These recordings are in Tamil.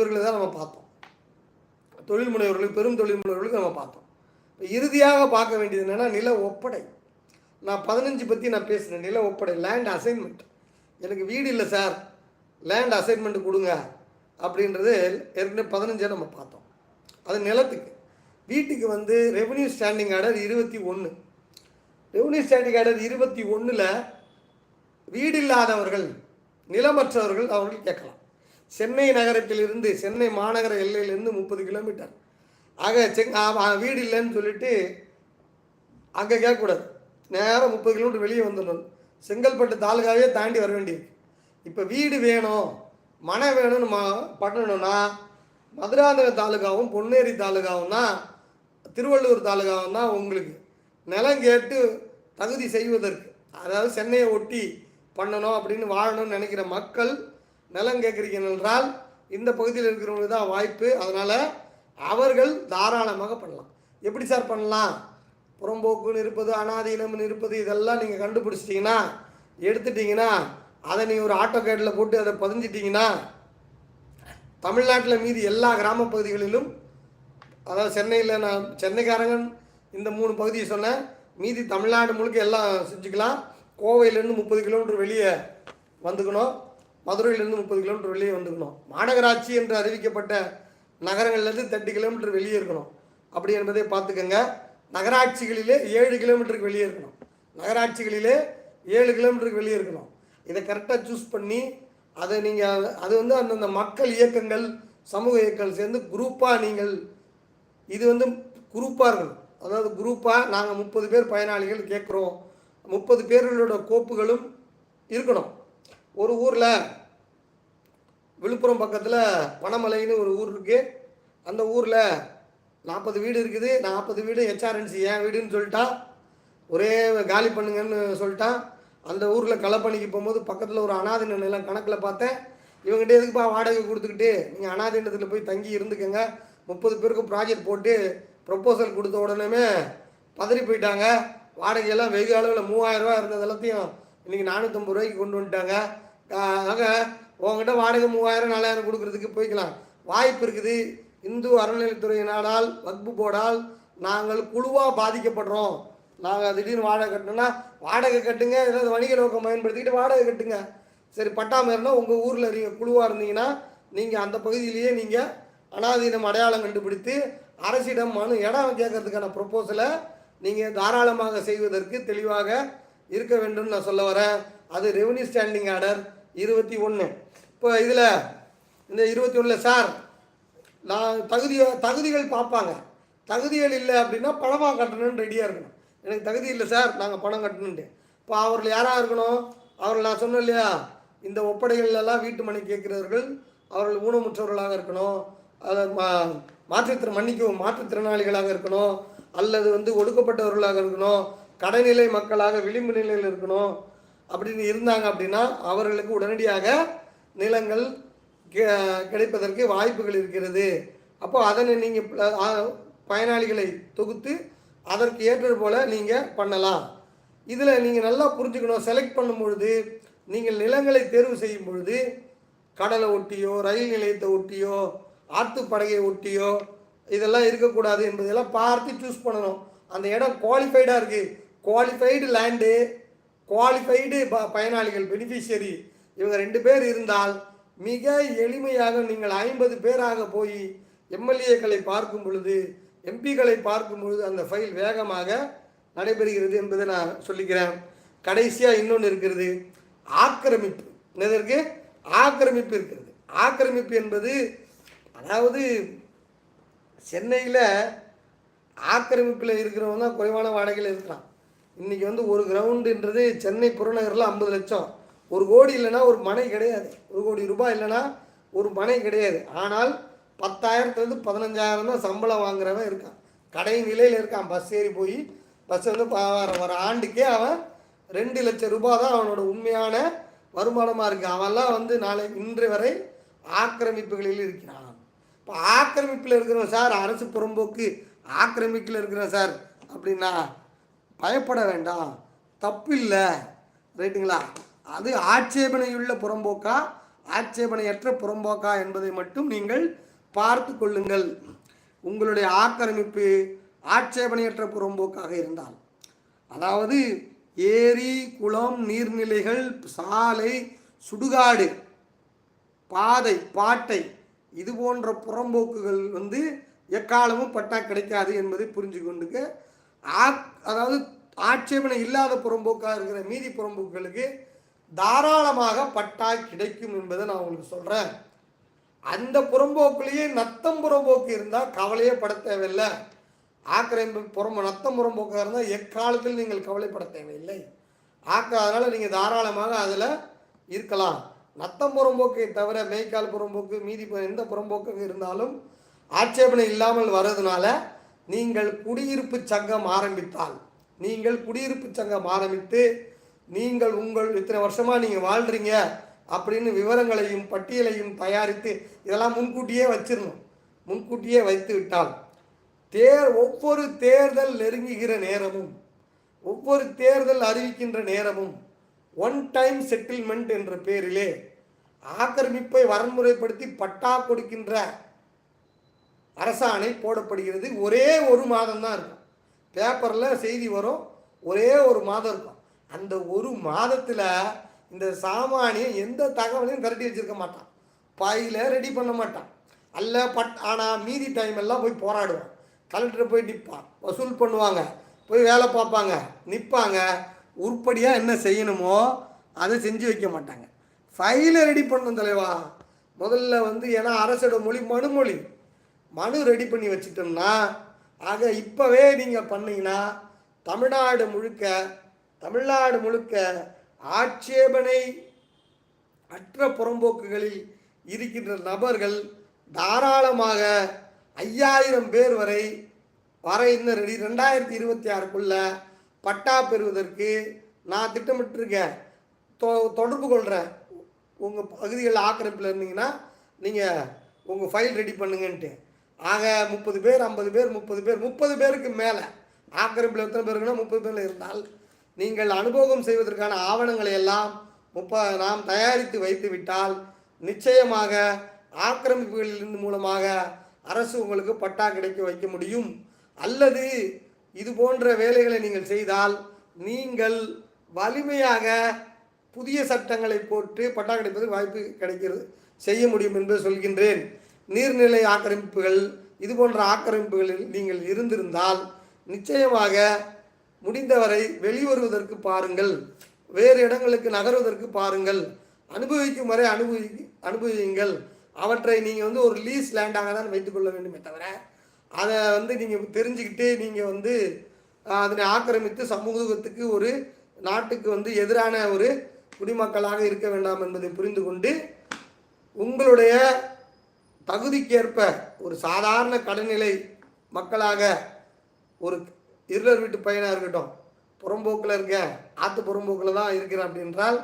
இவர்களை தான் நம்ம பார்த்தோம். தொழில் முனைவர்களுக்கு பெரும் தொழில் முனைவர்களுக்கு நம்ம பார்த்தோம். இப்போ இறுதியாக பார்க்க வேண்டியது என்னென்னா நில ஒப்படை. நான் பதினஞ்சு பற்றி நான் பேசுகிறேன் நில ஒப்படை லேண்ட் அசைன்மெண்ட் எனக்கு வீடு இல்லை சார். லேண்ட் அசைன்மெண்ட் கொடுங்க. அப்படின்றது ஏற்கனவே பதினஞ்சாக நம்ம பார்த்தோம். அது நிலத்துக்கு. வீட்டுக்கு வந்து ரெவன்யூ ஸ்டாண்டிங் ஆர்டர் இருபத்தி ஒன்று ரெவன்யூ ஸ்டாண்டிங் ஆர்டர் இருபத்தி ஒன்றில் வீடு இல்லாதவர்கள் நிலமற்றவர்கள் அவர்கள் கேட்கலாம். சென்னை நகரத்திலிருந்து சென்னை மாநகர எல்லையிலேருந்து முப்பது கிலோமீட்டர். ஆக செங் வீடு இல்லைன்னு சொல்லிட்டு அங்கே கேட்கக்கூடாது. நேராக முப்பது கிலோமீட்டர் வெளியே வந்துடணும். செங்கல்பட்டு தாலுகாவே தாண்டி வர வேண்டியது இப்போ வீடு வேணும் மனை வேணும்னு மா பண்ணணும்னா மதுராந்தக தாலுகாவும் பொன்னேரி தாலுகாவும் தான் திருவள்ளூர் தாலுகாவும் தான் உங்களுக்கு நிலம் கேட்டு தகுதி செய்வதற்கு அதாவது சென்னையை ஒட்டி பண்ணணும் அப்படின்னு வாழணும்னு நினைக்கிற மக்கள் நிலம் கேட்குறீங்க என்றால் இந்த பகுதியில் இருக்கிறவங்களுக்கு தான் வாய்ப்பு. அதனால் அவர்கள் தாராளமாக பண்ணலாம். எப்படி சார் பண்ணலாம்? புறம்போக்குன்னு இருப்பது அனாதீனம்னு இருப்பது இதெல்லாம் நீங்கள் கண்டுபிடிச்சிட்டிங்கன்னா எடுத்துட்டிங்கன்னா அதை நீங்கள் ஒரு ஆட்டோ கேட்டில் போட்டு அதை பதிஞ்சிட்டிங்கன்னா தமிழ்நாட்டில் மீதி எல்லா கிராம பகுதிகளிலும் அதாவது சென்னையில் நான் சென்னைக்காரங்கன் இந்த மூணு பகுதியை சொன்னேன் மீதி தமிழ்நாடு முழுக்க எல்லாம் செஞ்சுக்கலாம். கோவையிலேருந்து முப்பது கிலோமீட்டர் வெளியே வந்துக்கணும். மதுரையிலேருந்து முப்பது கிலோமீட்டர் வெளியே வந்துக்கணும் மாநகராட்சி என்று அறிவிக்கப்பட்ட நகரங்கள்லேருந்து தேர்ட்டி கிலோமீட்டர் வெளியே இருக்கணும். அப்படி என்பதை பார்த்துக்கோங்க. நகராட்சிகளிலே ஏழு கிலோமீட்டருக்கு வெளியே இருக்கணும். நகராட்சிகளிலே ஏழு கிலோமீட்டருக்கு வெளியே இருக்கணும். இதை கரெக்டாக சூஸ் பண்ணி அதை நீங்கள் அது வந்து அந்தந்த மக்கள் இயக்கங்கள் சமூக இயக்கங்கள் சேர்ந்து குரூப்பாக நீங்கள் இது வந்து குரூப்பாக இருக்கணும். அதாவது குரூப்பாக நாங்கள் முப்பது பேர் பயனாளிகள் கேட்குறோம். முப்பது பேர்களோட கோப்புகளும் இருக்கணும். ஒரு ஊரில் விழுப்புரம் பக்கத்தில் பனமலைன்னு ஒரு ஊர் இருக்குது அந்த ஊரில் நாற்பது வீடு இருக்குது. நாற்பது வீடு ஹெச்ஆர்என்சி என் வீடுன்னு சொல்லிட்டா. ஒரே காலி பண்ணுங்கன்னு சொல்லிட்டான் அந்த ஊரில் களப்பணிக்கு போகும்போது பக்கத்தில் ஒரு அனாதை நிலம் கணக்கில் பார்த்தேன். இவங்ககிட்ட எதுக்குப்பா வாடகை கொடுத்துக்கிட்டு? நீங்கள் அனாதினத்தில் போய் தங்கி இருந்துக்கங்க. முப்பது பேருக்கு ப்ராஜெக்ட் போட்டு ப்ரொப்போசல் கொடுத்த உடனே பதறி போயிட்டாங்க. வாடகையெல்லாம் வெகு அளவில் மூவாயிரம் ரூபா இருந்தது எல்லாத்தையும் இன்றைக்கி நானூற்றம்பது ரூபாய்க்கு கொண்டு வந்துட்டாங்க. ஆக உங்ககிட்ட வாடகை மூவாயிரம் நாலாயிரம் கொடுக்கறதுக்கு போய்க்கலாம். வாய்ப்பு இருக்குது. இந்து அறநிலையத்துறையினால் வக்பு போர்டால் நாங்கள் குழுவாக பாதிக்கப்படுறோம். நாங்கள் திடீர்னு வாடகை கட்டணும்னா வாடகை கட்டுங்க. ஏதாவது வணிக நோக்கம் பயன்படுத்திக்கிட்டு வாடகை கட்டுங்க. சரி பட்டாமல் இருந்தால் உங்கள் ஊரில் நீங்கள் குழுவாக இருந்தீங்கன்னா நீங்கள் அந்த பகுதியிலேயே நீங்கள் அனாதீனம் அடையாளம் கண்டுபிடித்து அரசிடம் மனு இடம் கேட்கறதுக்கான ப்ரொப்போசலை நீங்கள் தாராளமாக செய்வதற்கு தெளிவாக இருக்க வேண்டும் நான் சொல்ல வரேன். அது ரெவன்யூ ஸ்டாண்டிங் ஆர்டர் இருபத்தி ஒன்று இப்போ இதில் இந்த இருபத்தி ஒன்றில் சார் நான் தகுதி தகுதிகள் பார்ப்பாங்க. தகுதிகள் இல்லை அப்படின்னா பணமாக கட்டணும்னு ரெடியாக இருக்கணும். எனக்கு தகுதி இல்லை சார் நாங்கள் பணம் கட்டணுன்ட்டு இப்போ அவர்கள் யாராக இருக்கணும்? அவர்கள் நான் சொன்னேன் இல்லையா? இந்த ஒப்படைகளெல்லாம் வீட்டு மணி கேட்கிறவர்கள் அவர்கள் ஊனமுற்றவர்களாக இருக்கணும். அது மா மாற்றுத்திற மன்னிக்கவும் மாற்றுத்திறனாளிகளாக இருக்கணும். அல்லது வந்து ஒடுக்கப்பட்டவர்களாக இருக்கணும். கடைநிலை மக்களாக விளிம்பு நிலையில் இருக்கணும். அப்படின்னு இருந்தாங்க அப்படின்னா அவர்களுக்கு உடனடியாக நிலங்கள் கிடைப்பதற்கு வாய்ப்புகள் இருக்கிறது. அப்போ அதனை நீங்கள் பயனாளிகளை தொகுத்து அதற்கு ஏற்றது போல் நீங்கள் பண்ணலாம். இதில் நீங்கள் நல்லா புரிஞ்சுக்கணும். செலக்ட் பண்ணும் பொழுது நீங்கள் நிலங்களை தேர்வு செய்யும் பொழுது கடலை ஒட்டியோ ரயில் நிலையத்தை ஒட்டியோ ஆற்றுப்படகையை ஒட்டியோ இதெல்லாம் இருக்கக்கூடாது என்பதெல்லாம் பார்த்து சூஸ் பண்ணணும். அந்த இடம் குவாலிஃபைடாக இருக்குது குவாலிஃபைடு லேண்டு குவாலிஃபைடு ப பயனாளிகள் பெனிஃபிஷியரி இவங்க ரெண்டு பேர் இருந்தால் மிக எளிமையாக நீங்கள் ஐம்பது பேராக போய் எம்எல்ஏக்களை பார்க்கும் பொழுது எம்பிக்களை பார்க்கும் பொழுது அந்த ஃபைல் வேகமாக நடைபெறுகிறது என்பதை நான் சொல்லிக்கிறேன். கடைசியாக இன்னொன்று இருக்கிறது ஆக்கிரமிப்பு. என்னதற்கு ஆக்கிரமிப்பு இருக்கிறது. ஆக்கிரமிப்பு என்பது அதாவது சென்னையில் ஆக்கிரமிப்பில் இருக்கிறவங்க தான் குறைவான வாடகையில் இருக்கிறான் இன்றைக்கி வந்து ஒரு கிரவுண்டுன்றது சென்னை புறநகரில் ஐம்பது லட்சம். ஒரு கோடி இல்லைன்னா ஒரு மனை கிடையாது. ஒரு கோடி ரூபாய் இல்லைன்னா ஒரு மனை கிடையாது. ஆனால் பத்தாயிரத்துலேருந்து பதினஞ்சாயிரம் தான் சம்பளம் வாங்குறவன் இருக்கான். கடை நிலையில் இருக்கான். பஸ் ஏறி போய் பஸ் வந்து வர வர ஆண்டுக்கே அவன் ரெண்டு லட்சம் ரூபாய் தான் அவனோட உண்மையான வருமானமாக இருக்குது அவன்லாம் வந்து நாளை இன்று வரை ஆக்கிரமிப்புகளில் இருக்கிறான். இப்போ ஆக்கிரமிப்பில் இருக்கிறவன் சார் அரசு புறம்போக்கு ஆக்கிரமிப்பில் இருக்கிறேன் சார். அப்படின்னா பயப்பட வேண்டாம். தப்பில்லை. ரைட்டுங்களா? அது ஆட்சேபனையுள்ள புறம்போக்கா? ஆட்சேபனையற்ற புறம்போக்கா என்பதை மட்டும் நீங்கள் பார்த்து கொள்ளுங்கள். உங்களுடைய ஆக்கிரமிப்பு ஆட்சேபனையற்ற புறம்போக்காக இருந்தால். அதாவது ஏரி குளம் நீர்நிலைகள் சாலை சுடுகாடு பாதை பாட்டை இது போன்ற புறம்போக்குகள் வந்து எக்காலமும் பட்டா கிடைக்காது என்பதை புரிஞ்சு கொண்டுக்க அதாவது ஆட்சேபனை இல்லாத புறம்போக்காக இருக்கிற மீதி புறம்போக்குகளுக்கு தாராளமாக பட்டா கிடைக்கும் என்பதை நான் உங்களுக்கு சொல்கிறேன் அந்த புறம்போக்குலேயே நத்தம் புறம்போக்கு இருந்தால் கவலையே பட தேவையில்லை. ஆக்கிரமிப்பு புறம் நத்தம் புறம்போக்காக இருந்தால் எக்காலத்தில் நீங்கள் கவலைப்பட தேவையில்லை. ஆக்க அதனால் நீங்கள் தாராளமாக அதில் இருக்கலாம். நத்தம் புறம்போக்கை தவிர மேய்க்கால் புறம்போக்கு மீதி எந்த புறம்போக்கு இருந்தாலும் ஆட்சேபனை இல்லாமல் வர்றதுனால நீங்கள் குடியிருப்பு சங்கம் ஆரம்பித்தால் நீங்கள் குடியிருப்பு சங்கம் ஆரம்பித்து நீங்கள் உங்கள் இத்தனை வருஷமாக நீங்கள் வாழ்கிறீங்க அப்படின்னு விவரங்களையும் பட்டியலையும் தயாரித்து இதெல்லாம் முன்கூட்டியே வச்சிடணும் முன்கூட்டியே வைத்து விட்டால் தேர் ஒவ்வொரு தேர்தல் நெருங்குகிற நேரமும் ஒவ்வொரு தேர்தல் அறிவிக்கின்ற நேரமும் ஒன் டைம் செட்டில்மெண்ட் என்ற பேரிலே ஆக்கிரமிப்பை வரன்முறைப்படுத்தி பட்டா கொடுக்கின்ற அரசாணை போடப்படுகிறது. ஒரே ஒரு மாதம் தான் இருக்கும். பேப்பரில் செய்தி வரும். ஒரே ஒரு மாதம் இருக்கும். அந்த ஒரு மாதத்தில் இந்த சாமானியம் எந்த தகவலையும் கரட்டி வச்சிருக்க மாட்டான். பையில் ரெடி பண்ண மாட்டான். அல்ல பட் ஆனால் மீதி டைம் எல்லாம் போய் போராடுவான். கலெக்டர் போய் நிற்பான் வசூல் பண்ணுவாங்க. போய் வேலை பார்ப்பாங்க. நிற்பாங்க உருப்படியாக என்ன செய்யணுமோ அதை செஞ்சு வைக்க மாட்டாங்க. ஃபைலை ரெடி பண்ணணும் தலைவா. முதல்ல வந்து ஏன்னா அரசோட மொழி மனுமொழி. மனு ரெடி பண்ணி வச்சுட்டோம்னா ஆக இப்போவே நீங்கள் பண்ணீங்கன்னா தமிழ்நாடு முழுக்க தமிழ்நாடு முழுக்க ஆட்சேபனை அற்ற புறம்போக்குகளில் இருக்கின்ற நபர்கள் தாராளமாக ஐயாயிரம் பேர் வரை வர இந்த ரெடி ரெண்டாயிரத்தி இருபத்தி ஆறுக்குள்ள பட்டா பெறுவதற்கு நான் திட்டமிட்டிருக்கேன். தொ தொடர்பு கொள்கிறேன் உங்கள் பகுதிகளில் ஆக்கிரமிப்பில் இருந்தீங்கன்னா நீங்கள் உங்கள் ஃபைல் ரெடி பண்ணுங்கன்ட்டு. ஆக முப்பது பேர் ஐம்பது பேர் முப்பது பேர் முப்பது பேருக்கு மேலே. ஆக்கிரமிப்பில் எத்தனை பேருக்குன்னா முப்பது பேரில் இருந்தால் நீங்கள் அனுபவம் செய்வதற்கான ஆவணங்களை எல்லாம் முப்ப நாம் தயாரித்து வைத்து விட்டால் நிச்சயமாக ஆக்கிரமிப்புகளின் மூலமாக அரசு உங்களுக்கு பட்டா கிடைக்க வைக்க முடியும். அல்லது இது போன்ற வேலைகளை நீங்கள் செய்தால் நீங்கள் வலிமையாக புதிய சட்டங்களை போட்டு பட்டா கிடைப்பதற்கு வாய்ப்பு கிடைக்கிறது செய்ய முடியும் என்று சொல்கின்றேன். நீர்நிலை ஆக்கிரமிப்புகள் இது போன்ற ஆக்கிரமிப்புகளில் நீங்கள் இருந்திருந்தால் நிச்சயமாக முடிந்தவரை வெளிவருவதற்கு பாருங்கள். வேறு இடங்களுக்கு நகர்வதற்கு பாருங்கள். அனுபவிக்கும் வரை அனுபவி அனுபவியுங்கள். அவற்றை நீங்கள் வந்து ஒரு லீஸ் லேண்டாக தான் வைத்துக்கொள்ள வேண்டுமே தவிர அதை வந்து நீங்கள் தெரிஞ்சுக்கிட்டு நீங்கள் வந்து அதனை ஆக்கிரமித்து சமூகத்துக்கு ஒரு நாட்டுக்கு வந்து எதிரான ஒரு குடிமக்களாக இருக்க வேண்டாம் என்பதை புரிந்து கொண்டு உங்களுடைய தகுதிக்கேற்ப ஒரு சாதாரண கடைநிலை மக்களாக ஒரு இருளர் வீட்டு பையனாக இருக்கட்டும் புறம்போக்கில் இருக்கேன் ஆற்று புறம்போக்கில் தான் இருக்கிறேன் அப்படின்றால்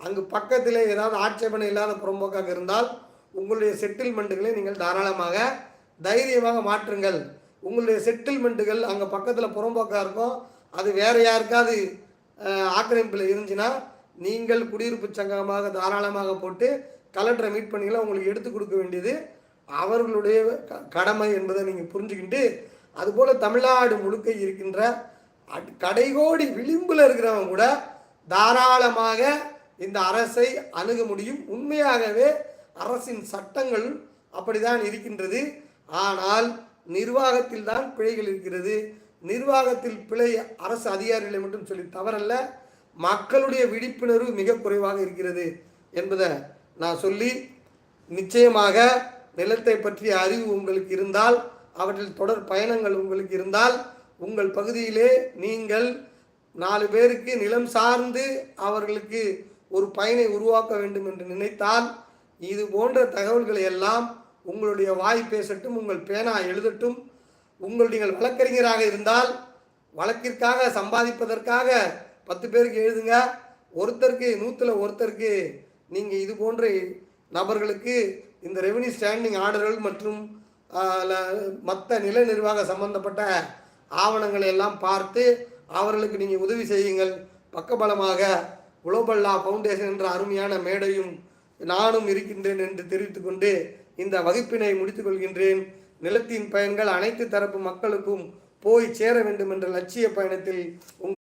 அங்கு பக்கத்தில் ஏதாவது ஆட்சேபனை இல்லாத புறம்போக்காக இருந்தால் உங்களுடைய செட்டில்மெண்ட்டுகளை நீங்கள் தாராளமாக தைரியமாக மாற்றுங்கள். உங்களுடைய செட்டில்மெண்ட்டுகள் அங்கே பக்கத்தில் புறம்போக்காக இருக்கும் அது வேறு யாருக்காவது ஆக்கிரமிப்பில் இருந்துச்சுன்னா நீங்கள் குடியிருப்பு சங்கமாக தாராளமாக போட்டு கலெக்டரை மீட் பண்ணிக்கலாம் உங்களுக்கு எடுத்து கொடுக்க வேண்டியது அவர்களுடைய க- கடமை என்பதை நீங்கள் புரிஞ்சுக்கிட்டு அதுபோல் தமிழ்நாடு முழுக்க இருக்கின்ற கடைகோடி விளிம்பில் இருக்கிறவங்க கூட தாராளமாக இந்த அரசை அணுக முடியும். உண்மையாகவே அரசின் சட்டங்கள் அப்படிதான் இருக்கின்றது. ஆனால் நிர்வாகத்தில் தான் பிழைகள் இருக்கிறது. நிர்வாகத்தில் பிழை அரசு அதிகாரிகளை மட்டும் சொல்லி தவறல்ல மக்களுடைய விழிப்புணர்வு மிக குறைவாக இருக்கிறது என்பதை நான் சொல்லி நிச்சயமாக நிலத்தை பற்றிய அறிவு உங்களுக்கு இருந்தால் அவற்றில் தொடர் பயணங்கள் உங்களுக்கு இருந்தால் உங்கள் பகுதியிலே நீங்கள் நாலு பேருக்கு நிலம் சார்ந்து அவர்களுக்கு ஒரு பயனை உருவாக்க வேண்டும் என்று நினைத்தால் இது போன்ற தகவல்களை எல்லாம் உங்களுடைய வாய் பேசட்டும் உங்கள் பேனா எழுதட்டும். உங்கள் நீங்கள் வழக்கறிஞராக இருந்தால் வழக்கிற்காக சம்பாதிப்பதற்காக பத்து பேருக்கு எழுதுங்க. ஒருத்தருக்கு நூற்றில் ஒருத்தருக்கு நீங்கள் இது போன்ற நபர்களுக்கு இந்த ரெவென்யூ ஸ்டாண்டிங் ஆர்டர்கள் மற்றும் மற்ற நில நிர்வாக சம்பந்தப்பட்ட ஆவணங்களை எல்லாம் பார்த்து அவர்களுக்கு நீங்கள் உதவி செய்யுங்கள். பக்கபலமாக குளோபல் லா ஃபவுண்டேஷன் என்ற அருமையான மேடையும் நானும் இருக்கின்றேன் என்று தெரிவித்துக்கொண்டு இந்த வகுப்பினை முடித்துக்கொள்கின்றேன் நிலத்தின் பயன்கள் அனைத்து தரப்பு மக்களுக்கும் போய் சேர வேண்டும் என்ற லட்சிய பயணத்தில் உங்கள்